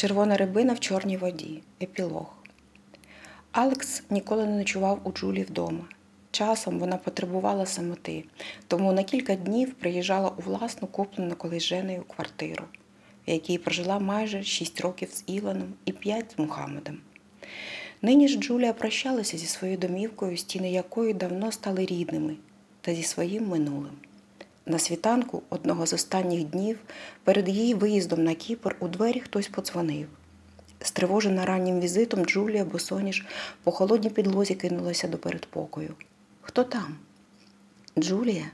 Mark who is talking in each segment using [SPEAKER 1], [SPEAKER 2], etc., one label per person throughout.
[SPEAKER 1] Червона рибина в чорній воді. Епілог. Алекс ніколи не ночував у Джулі вдома. Часом вона потребувала самоти, тому на кілька днів приїжджала у власну куплену колись Женею квартиру, в якій прожила майже шість років з Іланом і п'ять з Мухаммедом. Нині ж Джулія прощалася зі своєю домівкою, стіни якої давно стали рідними, та зі своїм минулим. На світанку одного з останніх днів перед її виїздом на Кіпр у двері хтось подзвонив. Стривожена раннім візитом, Джулія босоніж по холодній підлозі кинулася до передпокою. Хто там? Джулія?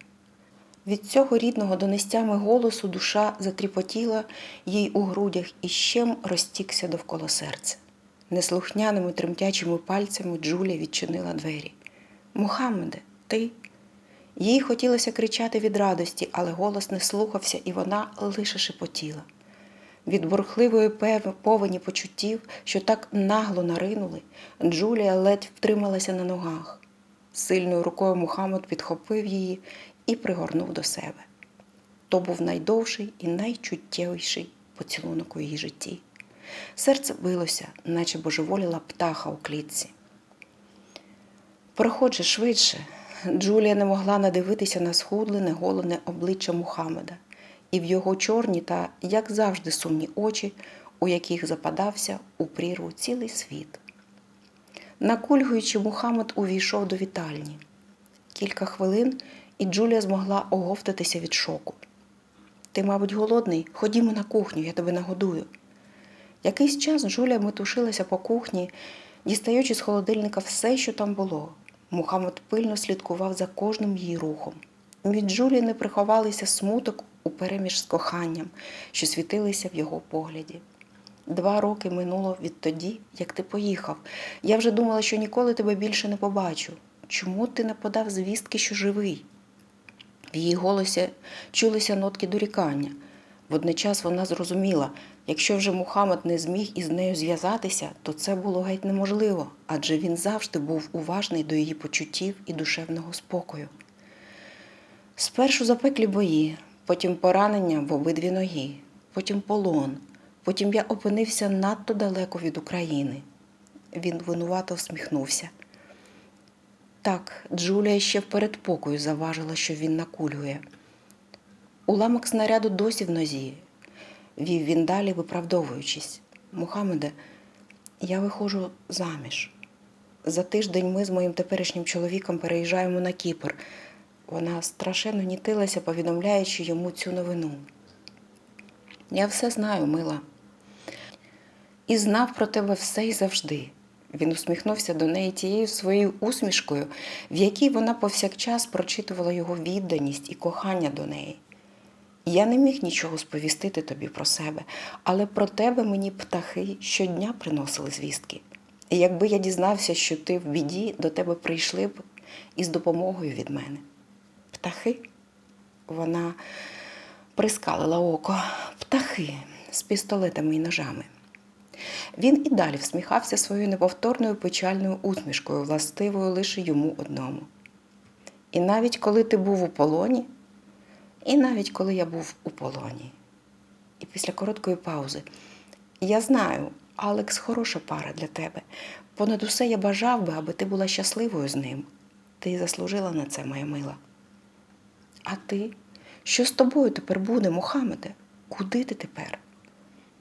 [SPEAKER 1] Від цього рідного до нестями голосу душа затріпотіла їй у грудях і щем розтікся довкола серця. Неслухняними тремтячими пальцями Джулія відчинила двері. Мухаммеде, ти? Їй хотілося кричати від радості, але голос не слухався, і вона лише шепотіла. Від бурхливої повені почуттів, що так нагло наринули, Джулія ледь втрималася на ногах. Сильною рукою Мухаммед підхопив її і пригорнув до себе. То був найдовший і найчуттєвіший поцілунок у її житті. Серце билося, наче божеволіла птаха у клітці. Проходжу швидше. Джулія не могла надивитися на схудлене, голене обличчя Мухаммеда і в його чорні та, як завжди, сумні очі, у яких западався у прірву цілий світ. Накульгуючи, Мухаммед увійшов до вітальні. Кілька хвилин, і Джулія змогла оговтатися від шоку. Ти, мабуть, голодний? Ходімо на кухню, я тебе нагодую. Якийсь час Джулія метушилася по кухні, дістаючи з холодильника все, що там було. Мухаммед пильно слідкував за кожним її рухом. Від Джулії не приховалися смуток упереміж з коханням, що світилися в його погляді. Два роки минуло відтоді, як ти поїхав. Я вже думала, що ніколи тебе більше не побачу. Чому ти не подав звістки, що живий? В її голосі чулися нотки дорікання. Водночас вона зрозуміла, якщо вже Мухаммед не зміг із нею зв'язатися, то це було геть неможливо, адже він завжди був уважний до її почуттів і душевного спокою. Спершу запеклі бої, потім поранення в обидві ноги, потім полон, потім я опинився надто далеко від України. Він винувато всміхнувся. Так, Джулія ще в передпокою заважила, що він накулює. Уламок снаряду досі в нозі. Вів він далі, виправдовуючись. Мухаммеде, я виходжу заміж. За тиждень ми з моїм теперішнім чоловіком переїжджаємо на Кіпр. Вона страшенно нітилася, повідомляючи йому цю новину. Я все знаю, мила. І знав про тебе все і завжди. Він усміхнувся до неї тією своєю усмішкою, в якій вона повсякчас прочитувала його відданість і кохання до неї. Я не міг нічого сповістити тобі про себе, але про тебе мені птахи щодня приносили звістки. І якби я дізнався, що ти в біді, до тебе прийшли б із допомогою від мене. Птахи? Вона прискалила око. Птахи з пістолетами і ножами. Він і далі всміхався своєю неповторною печальною усмішкою, властивою лише йому одному. І навіть коли ти був у полоні, і навіть коли я був у полоні. І після короткої паузи. Я знаю, Алекс хороша пара для тебе. Понад усе я бажав би, аби ти була щасливою з ним. Ти заслужила на це, моя мила. А ти? Що з тобою тепер буде, Мухаммеде? Куди ти тепер?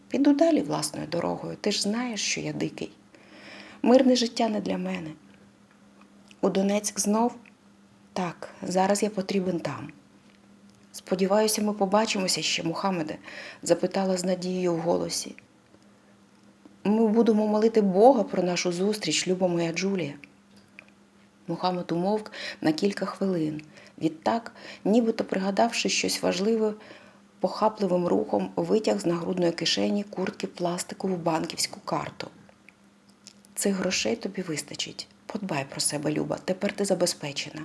[SPEAKER 1] Піду далі власною дорогою. Ти ж знаєш, що я дикий. Мирне життя не для мене. У Донецьк знов? Так, зараз я потрібен там. Сподіваюся, ми побачимося ще, Мухаммеде, запитала з надією в голосі. Ми будемо молити Бога про нашу зустріч, люба моя Джулія. Мухаммед умовк на кілька хвилин. Відтак, нібито пригадавши щось важливе, похапливим рухом витяг з нагрудної кишені куртки пластикову банківську карту. Цих грошей тобі вистачить. Подбай про себе, Люба. Тепер ти забезпечена.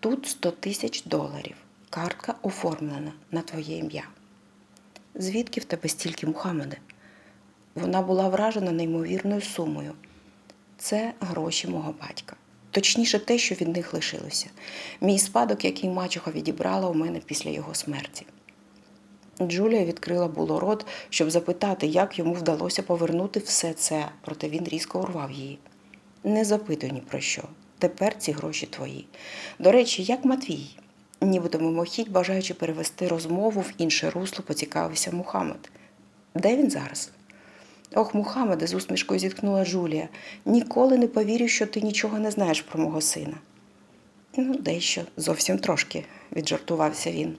[SPEAKER 1] Тут 100 тисяч доларів. Картка оформлена на твоє ім'я. Звідки в тебе стільки, Мухаммеде? Вона була вражена неймовірною сумою. Це гроші мого батька. Точніше, те, що від них лишилося. Мій спадок, який мачуха відібрала у мене після його смерті. Джулія відкрила було рот, щоб запитати, як йому вдалося повернути все це, проте він різко урвав її. Не запитуй ні про що. Тепер ці гроші твої. До речі, як Матвій? Нібито мимохідь, бажаючи перевести розмову в інше русло, поцікавився Мухаммед. Де він зараз? Ох, Мухаммеде, з усмішкою зіткнула Джулія. Ніколи не повірю, що ти нічого не знаєш про мого сина. Ну, дещо, зовсім трошки, віджартувався він.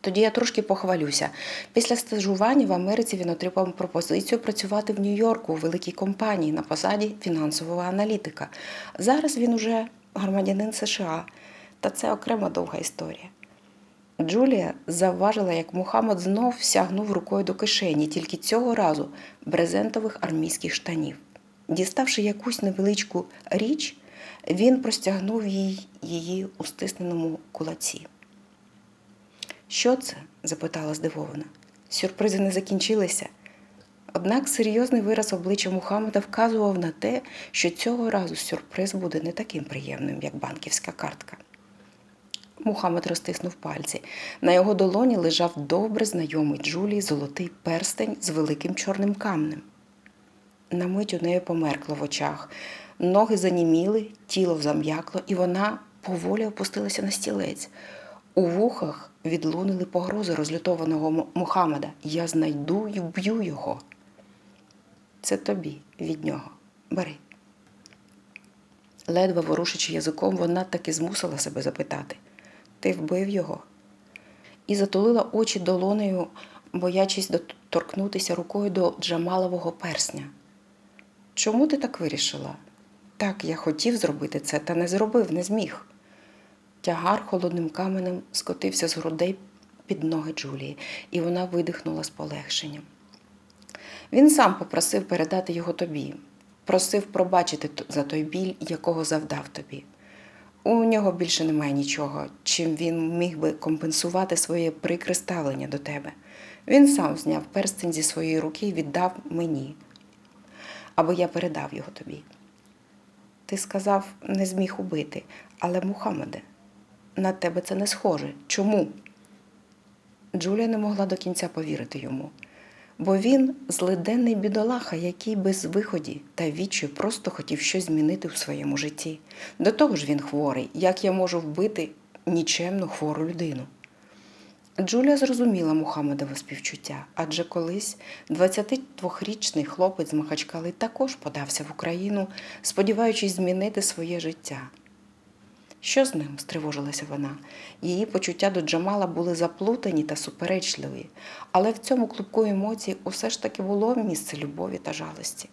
[SPEAKER 1] Тоді я трошки похвалюся. Після стажування в Америці він отримав пропозицію працювати в Нью-Йорку у великій компанії на посаді фінансового аналітика. Зараз він уже громадянин США, та це окрема довга історія. Джулія завважила, як Мухаммед знов сягнув рукою до кишені, тільки цього разу брезентових армійських штанів. Діставши якусь невеличку річ, він простягнув їй її у стисненому кулаці. Що це? запитала здивована. Сюрпризи не закінчилися. Однак серйозний вираз обличчя Мухаммеда вказував на те, що цього разу сюрприз буде не таким приємним, як банківська картка. Мухаммед розтиснув пальці. На його долоні лежав добре знайомий Джулії золотий перстень з великим чорним камнем. На мить у неї померкло в очах. Ноги заніміли, тіло зам'якло, і вона поволі опустилася на стілець. У вухах відлунили погрози розлютованого Мухаммеда. Я знайду і вб'ю його. Це тобі від нього. Бери. Ледве ворушачи язиком, вона таки змусила себе запитати: Ти вбив його? І затулила очі долонею, боячись доторкнутися рукою до Джамалового персня. Чому ти так вирішила? Так, я хотів зробити це, та не зробив, не зміг. Тягар холодним каменем скотився з грудей під ноги Джулії, і вона видихнула з полегшенням. Він сам попросив передати його тобі, просив пробачити за той біль, якого завдав тобі. У нього більше немає нічого, чим він міг би компенсувати своє прикре ставлення до тебе. Він сам зняв перстень зі своєї руки і віддав мені, аби я передав його тобі. Ти сказав, не зміг убити, але Мухаммеде, на тебе це не схоже. Чому? Джулія не могла до кінця повірити йому, бо він злиденний бідолаха, який без виході та відчаю просто хотів щось змінити в своєму житті. До того ж він хворий. Як я можу вбити нічемну хвору людину? Джулія зрозуміла Мухаммедове співчуття, адже колись 22-річний хлопець з Махачкали також подався в Україну, сподіваючись змінити своє життя. Що з ним? стривожилася вона. Її почуття до Джамала були заплутані та суперечливі, але в цьому клубку емоцій усе ж таки було місце любові та жалості.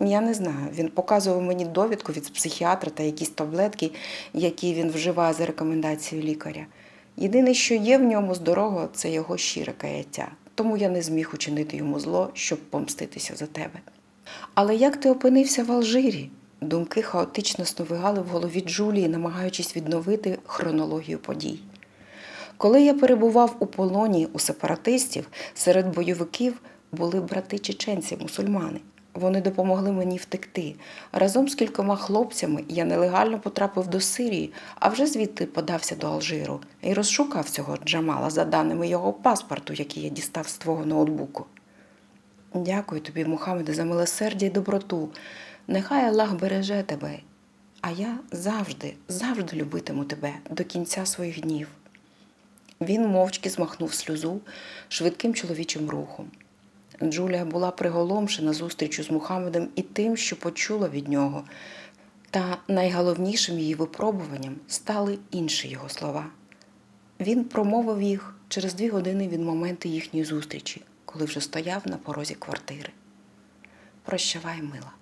[SPEAKER 1] Я не знаю, він показував мені довідку від психіатра та якісь таблетки, які він вживає за рекомендацією лікаря. Єдине, що є в ньому здорового, це його щире каяття, тому я не зміг учинити йому зло, щоб помститися за тебе. Але як ти опинився в Алжирі? Думки хаотично сновигали в голові Джулії, намагаючись відновити хронологію подій. Коли я перебував у полоні у сепаратистів, серед бойовиків були брати чеченці, мусульмани. Вони допомогли мені втекти. Разом з кількома хлопцями я нелегально потрапив до Сирії, а вже звідти подався до Алжиру і розшукав цього Джамала за даними його паспорту, який я дістав з твого ноутбуку. Дякую тобі, Мухаммеде, за милосердя і доброту. Нехай Аллах береже тебе, а я завжди, завжди любитиму тебе до кінця своїх днів. Він мовчки змахнув сльозу швидким чоловічим рухом. Джулія була приголомшена зустрічю з Мухаммедом і тим, що почула від нього. Та найголовнішим її випробуванням стали інші його слова. Він промовив їх через дві години від моменту їхньої зустрічі, коли вже стояв на порозі квартири. Прощавай, мила.